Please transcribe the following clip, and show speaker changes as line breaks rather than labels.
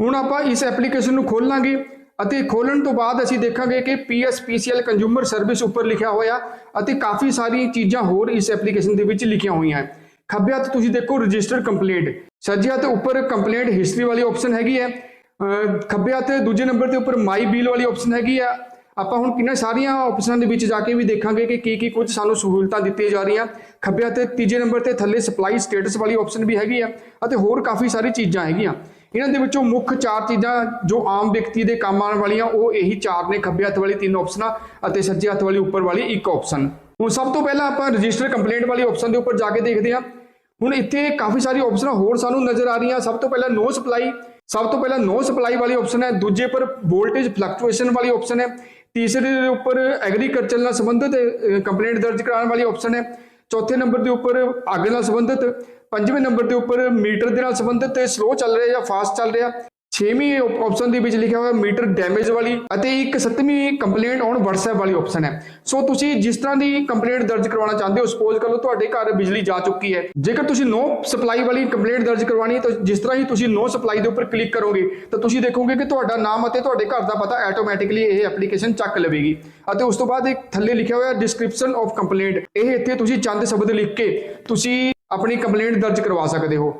ਹੁਣ ਆਪਾਂ ਇਸ ਐਪਲੀਕੇਸ਼ਨ ਨੂੰ ਖੋਲਾਂਗੇ ਅਤੇ ਖੋਲਣ ਤੋਂ ਬਾਅਦ ਅਸੀਂ ਦੇਖਾਂਗੇ ਕਿ PSPCL ਕੰਜ਼ਿਊਮਰ ਸਰਵਿਸ ਉੱਪਰ ਲਿਖਿਆ ਹੋਇਆ ਅਤੇ ਕਾਫੀ ਸਾਰੀਆਂ ਚੀਜ਼ਾਂ ਹੋਰ ਇਸ ਐਪਲੀਕੇਸ਼ਨ ਦੇ ਵਿੱਚ ਲਿਖੀਆਂ ਹੋਈਆਂ। ਹੈ ਖੱਬੇ ਹੱਥ ਤੁਸੀਂ ਦੇਖੋ ਰਜਿਸਟਰ ਕੰਪਲੇਂਟ ਸੱਜੇ ਹੱਥ ਉੱਪਰ ਕੰਪਲੇਂਟ ਹਿਸਟਰੀ ਵਾਲੀ ਆਪਸ਼ਨ ਹੈਗੀ ਹੈ ਖੱਬੇ ਹੱਥ ਦੂਜੇ ਨੰਬਰ ਤੇ ਉੱਪਰ ਮਾਈ ਬਿਲ ਵਾਲੀ ਆਪਸ਼ਨ ਹੈਗੀ ਆ। ਆਪਾਂ ਹੁਣ ਕਿੰਨਾ ਸਾਰੀਆਂ ਆਪਸ਼ਨਾਂ ਦੇ ਵਿੱਚ ਜਾ ਕੇ ਵੀ ਦੇਖਾਂਗੇ ਕਿ ਕੀ ਕੀ ਕੁਝ ਸਾਨੂੰ ਸਹੂਲਤਾਂ ਦਿੱਤੀਆਂ ਜਾ ਰਹੀਆਂ। ਖੱਬੇ ਹੱਥ ਤੀਜੇ ਨੰਬਰ ਤੇ ਥੱਲੇ ਸਪਲਾਈ ਸਟੇਟਸ ਵਾਲੀ ਆਪਸ਼ਨ ਵੀ ਹੈਗੀ ਆ ਅਤੇ ਹੋਰ ਕਾਫੀ ਸਾਰੀ ਚੀਜ਼ਾਂ ਹੈਗੀਆਂ। ਇਹਨਾਂ ਦੇ ਵਿੱਚੋਂ ਮੁੱਖ ਚਾਰ ਚੀਜ਼ਾਂ ਜੋ ਆਮ ਵਿਅਕਤੀ ਦੇ ਕੰਮ ਆਉਣ ਵਾਲੀਆਂ, ਉਹ ਇਹੀ ਚਾਰ ਨੇ, ਖੱਬੇ ਹੱਥ ਵਾਲੀ ਤਿੰਨ ਆਪਸ਼ਨਾਂ ਅਤੇ ਸੱਜੇ ਹੱਥ ਵਾਲੀ ਉੱਪਰ ਵਾਲੀ ਇੱਕ ਆਪਸ਼ਨ ਹੁਣ ਸਭ ਤੋਂ ਪਹਿਲਾਂ ਆਪਾਂ ਰਜਿਸਟਰ ਕੰਪਲੇਂਟ ਵਾਲੀ ਆਪਸ਼ਨ ਦੇ ਉੱਪਰ ਜਾ ਕੇ ਦੇਖਦੇ ਹਾਂ। ਹੁਣ ਇੱਥੇ ਕਾਫੀ ਸਾਰੀ ਆਪਸ਼ਨਾਂ ਹੋਰ ਸਾਨੂੰ ਨਜ਼ਰ ਆ ਰਹੀਆਂ। ਸਭ ਤੋਂ ਪਹਿਲਾਂ ਨੋ ਸਪਲਾਈ ਸਭ ਤੋਂ ਪਹਿਲਾਂ ਨੋ ਸਪਲਾਈ ਵਾਲੀ ਆਪਸ਼ਨ ਹੈ। ਦੂਜੇ ਪਰ ਵੋਲਟੇਜ ਫਲਕਚੁਏਸ਼ਨ ਵਾਲੀ ਆਪਸ਼ਨ ਹੈ। ਤੀਸਰੇ ਦੇ ਉੱਪਰ ਐਗਰੀਕਲਚਰ ਨਾਲ ਸੰਬੰਧਿਤ ਕੰਪਲੇਂਟ ਦਰਜ ਕਰਾਉਣ ਵਾਲੀ ਆਪਸ਼ਨ ਹੈ। ਚੌਥੇ ਨੰਬਰ ਦੇ ਉੱਪਰ ਅੱਗ ਨਾਲ ਸੰਬੰਧਿਤ, ਪੰਜਵੇਂ ਨੰਬਰ ਦੇ ਉੱਪਰ ਮੀਟਰ ਦੇ ਨਾਲ ਸੰਬੰਧਿਤ ਸਲੋ ਚੱਲ ਰਿਹਾ ਜਾਂ ਫਾਸਟ ਚੱਲ ਰਿਹਾ। ਛੇਵੀਂ ਆਪਸ਼ਨ ਦੇ ਵਿੱਚ ਲਿਖਿਆ ਹੋਇਆ ਮੀਟਰ ਡੈਮੇਜ ਵਾਲੀ ਅਤੇ ਇੱਕ ਸੱਤਵੀਂ ਕੰਪਲੇਂਟ ਔਨ WhatsApp ਵਾਲੀ ਆਪਸ਼ਨ ਹੈ। ਸੋ ਤੁਸੀਂ ਜਿਸ ਤਰ੍ਹਾਂ ਦੀ ਕੰਪਲੇਂਟ ਦਰਜ ਕਰਵਾਉਣਾ ਚਾਹੁੰਦੇ ਹੋ ਸਪੋਜ਼ ਕਰ ਲਓ ਤੁਹਾਡੇ ਘਰ ਬਿਜਲੀ ਜਾ ਚੁੱਕੀ ਹੈ। ਜੇਕਰ ਤੁਸੀਂ ਨੋ ਸਪਲਾਈ ਵਾਲੀ ਕੰਪਲੇਂਟ ਦਰਜ ਕਰਵਾਉਣੀ ਹੈ, ਤਾਂ ਜਿਸ ਤਰ੍ਹਾਂ ਹੀ ਤੁਸੀਂ ਨੋ ਸਪਲਾਈ ਦੇ ਉੱਪਰ ਕਲਿੱਕ ਕਰੋਗੇ, ਤਾਂ ਤੁਸੀਂ ਦੇਖੋਗੇ ਕਿ ਤੁਹਾਡਾ ਨਾਮ ਅਤੇ ਤੁਹਾਡੇ ਘਰ ਦਾ ਪਤਾ ਆਟੋਮੈਟਿਕਲੀ ਇਹ ਐਪਲੀਕੇਸ਼ਨ ਚੱਕ ਲਵੇਗੀ। ਅਤੇ ਉਸ ਤੋਂ ਬਾਅਦ ਇੱਕ ਥੱਲੇ ਲਿਖਿਆ ਹੋਇਆ ਡਿਸਕ੍ਰਿਪਸ਼ਨ ਆਫ ਕੰਪਲੇਂਟ ਇਹ ਇੱਥੇ ਤੁਸੀਂ ਚੰਦ ਸ਼ਬਦ ਲਿਖ ਕੇ ਤੁਸੀਂ ਆਪਣੀ ਕੰਪਲੇਂਟ ਦਰਜ ਕਰਵਾ ਸਕਦੇ ਹੋ।